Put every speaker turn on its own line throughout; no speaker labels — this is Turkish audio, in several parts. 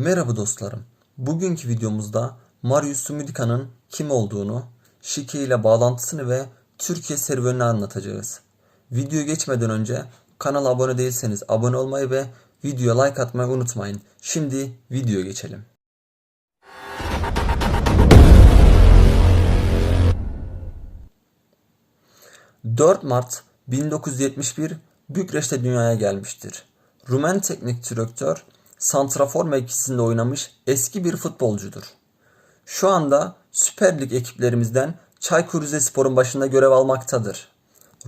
Merhaba dostlarım. Bugünkü videomuzda Marius Sumidika'nın kim olduğunu, Şike ile bağlantısını ve Türkiye serüvenini anlatacağız. Videoya geçmeden önce kanala abone değilseniz abone olmayı ve videoya like atmayı unutmayın. Şimdi videoya geçelim. ...4 Mart 1971 Bükreş'te dünyaya gelmiştir. Rumen teknik direktör, santrafor mevkisinde oynamış eski bir futbolcudur. Şu anda Süper Lig ekiplerimizden Çaykur Rizespor'un başında görev almaktadır.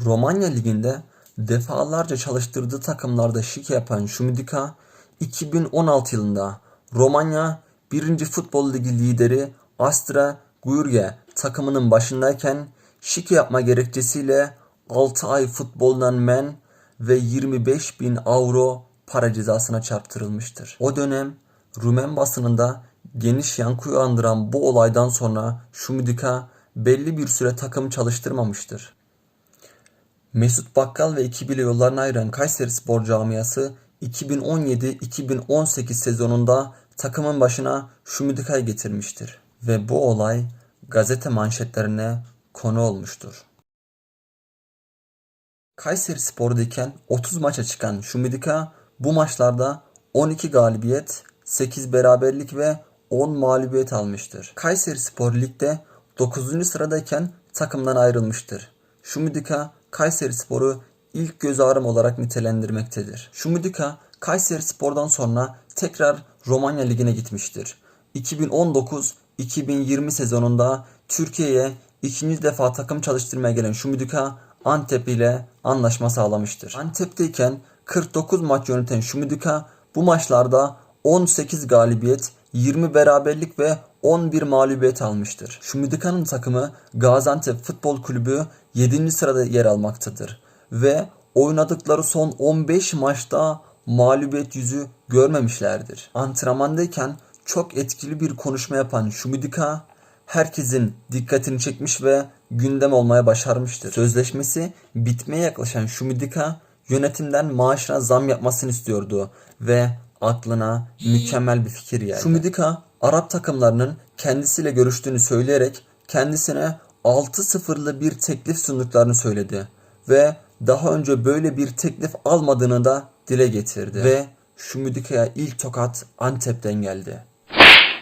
Romanya Ligi'nde defalarca çalıştırdığı takımlarda şike yapan Şumidika, 2016 yılında Romanya 1. Futbol Ligi lideri Astra Gurge takımının başındayken şike yapma gerekçesiyle 6 ay futboldan men ve 25 bin avro para cezasına çarptırılmıştır. O dönem Rumen basınında geniş yankı uyandıran bu olaydan sonra Şumidika belli bir süre takım çalıştırmamıştır. Mesut Bakkal ve ekibiyle yollarını ayıran Kayseri Spor camiası 2017-2018 sezonunda takımın başına Şumidika'yı getirmiştir. Ve bu olay gazete manşetlerine konu olmuştur. Kayseri Spor'dayken 30 maça çıkan Şumidika bu maçlarda 12 galibiyet, 8 beraberlik ve 10 mağlubiyet almıştır. Kayseri Spor Lig'de 9. sıradayken takımdan ayrılmıştır. Şumidika Kayseri Spor'u ilk göz ağrım olarak nitelendirmektedir. Şumidika Kayseri Spor'dan sonra tekrar Romanya Ligi'ne gitmiştir. 2019-2020 sezonunda Türkiye'ye ikinci defa takım çalıştırmaya gelen Şumidika Antep ile anlaşma sağlamıştır. Antep'teyken 49 maç yöneten Şumidika bu maçlarda 18 galibiyet, 20 beraberlik ve 11 mağlubiyet almıştır. Şumidika'nın takımı Gaziantep Futbol Kulübü 7. sırada yer almaktadır ve oynadıkları son 15 maçta mağlubiyet yüzü görmemişlerdir. Antrenmandayken çok etkili bir konuşma yapan Şumidika herkesin dikkatini çekmiş ve gündem olmaya başarmıştır. Sözleşmesi bitmeye yaklaşan Şumidika yönetimden maaşına zam yapmasını istiyordu ve aklına mükemmel bir fikir geldi. Şumidika Arap takımlarının kendisiyle görüştüğünü söyleyerek kendisine 6-0'lı bir teklif sunduklarını söyledi ve daha önce böyle bir teklif almadığını da dile getirdi ve Şumidika'ya ilk tokat Antep'ten geldi.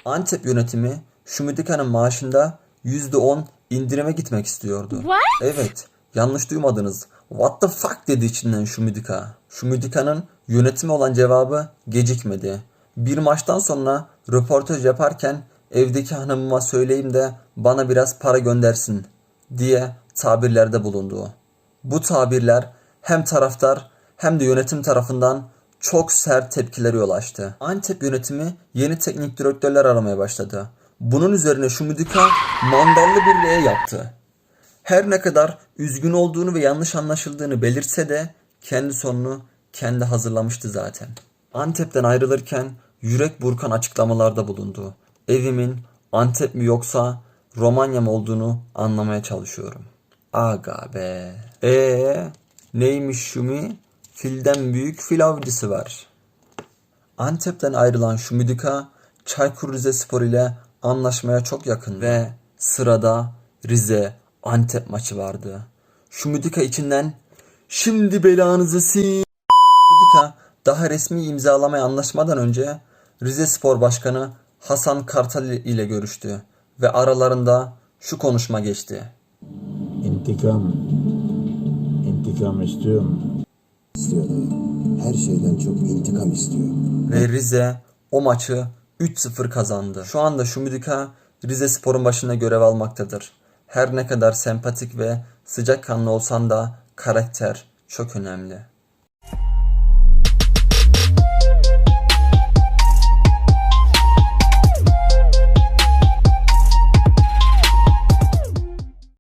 Antep yönetimi Şumidika'nın maaşında %10 indirime gitmek istiyordu.
What?
Evet, yanlış duymadınız. What the fuck dedi içinden Şumidika. Şumidika'nın yönetimi olan cevabı gecikmedi. Bir maçtan sonra röportaj yaparken evdeki hanımıma söyleyeyim de bana biraz para göndersin diye tabirlerde bulundu. Bu tabirler hem taraftar hem de yönetim tarafından çok sert tepkiler yol açtı. Antep yönetimi yeni teknik direktörler aramaya başladı. Bunun üzerine Şumidika mandallı bir yaptı. Her ne kadar üzgün olduğunu ve yanlış anlaşıldığını belirtse de kendi sonunu kendi hazırlamıştı zaten. Antep'ten ayrılırken yürek burkan açıklamalarda bulundu. Evimin Antep mi yoksa Romanya mı olduğunu anlamaya çalışıyorum. Aga be. Ee neymiş Şumi? Filden büyük fil avcısı var. Antep'ten ayrılan Şumidika Çaykur Rizespor ile anlaşmaya çok yakın ve sırada Rize Antep maçı vardı. Şumidika içinden şimdi belanızı sil. Şumidika daha resmi imzalamaya anlaşmadan önce Rize Spor Başkanı Hasan Kartal ile görüştü ve aralarında şu konuşma geçti.
İntikam. İntikam istiyorum.
istiyor dayı. Her şeyden çok intikam istiyor.
ve Rize o maçı 3-0 kazandı. Şu anda Şumidika Rize Spor'un başında görev almaktadır. Her ne kadar sempatik ve sıcakkanlı olsan da karakter çok önemli.